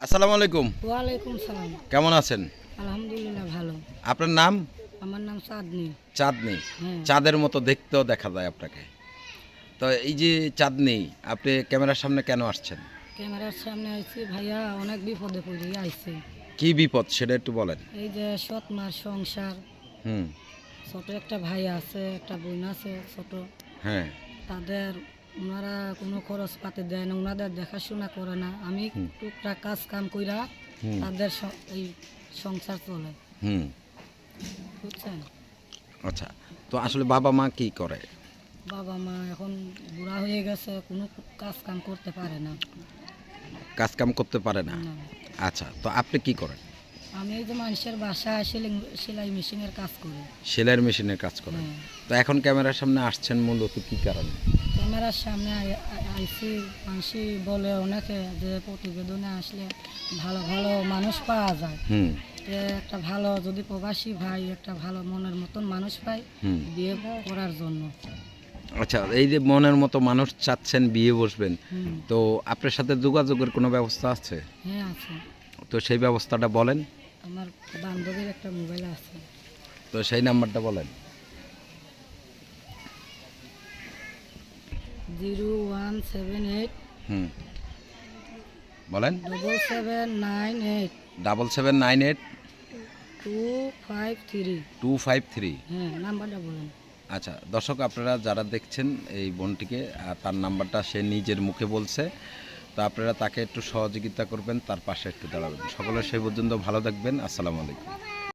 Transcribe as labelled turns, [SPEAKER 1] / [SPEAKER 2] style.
[SPEAKER 1] আসসালামু আলাইকুম।
[SPEAKER 2] ওয়ালাইকুম সালাম।
[SPEAKER 1] কেমন আছেন?
[SPEAKER 2] আলহামদুলিল্লাহ ভালো।
[SPEAKER 1] আপনার নাম?
[SPEAKER 2] আমার নাম চাঁদনি।
[SPEAKER 1] চাঁদনি।
[SPEAKER 2] হ্যাঁ।
[SPEAKER 1] চাঁদের মতো দেখতেও দেখা যায় আপনাকে। তো এই যে চাঁদনি আপনি ক্যামেরার সামনে কেন আসছেন?
[SPEAKER 2] ক্যামেরার সামনে আইছি ভাইয়া অনেক বিপদে পড়ে আইছে।
[SPEAKER 1] কি বিপদ সেটা একটু বলেন।
[SPEAKER 2] এই যে সৎ মার সংসার।
[SPEAKER 1] হুম।
[SPEAKER 2] ছোট একটা ভাই আছে একটা বোন আছে ছোট।
[SPEAKER 1] হ্যাঁ।
[SPEAKER 2] তাদের ওনারা কোনো খরচ পাতি দেয় না ওনাদের দেখাশোনা করে না। আমি টুকটাক কাজ কাম কইরা তাদের এই সংসার চলে।
[SPEAKER 1] হুম।
[SPEAKER 2] বুঝছেন?
[SPEAKER 1] আচ্ছা তো আসলে বাবা মা কি করে?
[SPEAKER 2] বাবা মা এখন বুড়া হয়ে গেছে কোনো কাজ কাম করতে পারে না।
[SPEAKER 1] কাজ কাম করতে পারে না?
[SPEAKER 2] না।
[SPEAKER 1] আচ্ছা তো আপনি কি করেন?
[SPEAKER 2] আমি এই যে মানুষের বাসায় সেলাই সেলাই মেশিনের কাজ করি।
[SPEAKER 1] সেলাইয়ের মেশিনের কাজ করেন?
[SPEAKER 2] হ্যাঁ।
[SPEAKER 1] তো এখন ক্যামেরার সামনে আসছেন মূলত কি কারণে?
[SPEAKER 2] ক্যামেরার সামনে আই- আই- আইসি মানুষই বলে অনেকে যে প্রতিবেদনে আসলে ভালো ভালো মানুষ পাওয়া যায়। একটা ভালো যদি প্রবাসী ভাই একটা ভালো মনের মতন মানুষ পাই বিয়ে করার জন্য।
[SPEAKER 1] আচ্ছা এই যে মনের মতো মানুষ চাচ্ছেন বিয়ে বসবেন তো আপনার সাথে যোগাযোগের কোনো ব্যবস্থা আছে?
[SPEAKER 2] হ্যাঁ আছে।
[SPEAKER 1] তো সেই ব্যবস্থাটা বলেন।
[SPEAKER 2] আমার বান্ধবীর একটা মোবাইল আছে।
[SPEAKER 1] তো সেই নাম্বারটা বলেন।
[SPEAKER 2] জিরো ওয়ান সেভেন এইট
[SPEAKER 1] হুম। বলেন।
[SPEAKER 2] Double seven nine eight
[SPEAKER 1] double seven nine eight
[SPEAKER 2] two five three.
[SPEAKER 1] Two five three.
[SPEAKER 2] হ্যাঁ নাম্বারটা বলেন।
[SPEAKER 1] আচ্ছা দর্শক আপনারা যারা দেখছেন এই বোনটিকে আর তার নাম্বারটা সে নিজের মুখে বলছে। তো আপনারা তাকে একটু সহযোগিতা করবেন, তার পাশে একটু দাঁড়াবেন। সকলে সেই পর্যন্ত ভালো থাকবেন। আসসালামু আলাইকুম।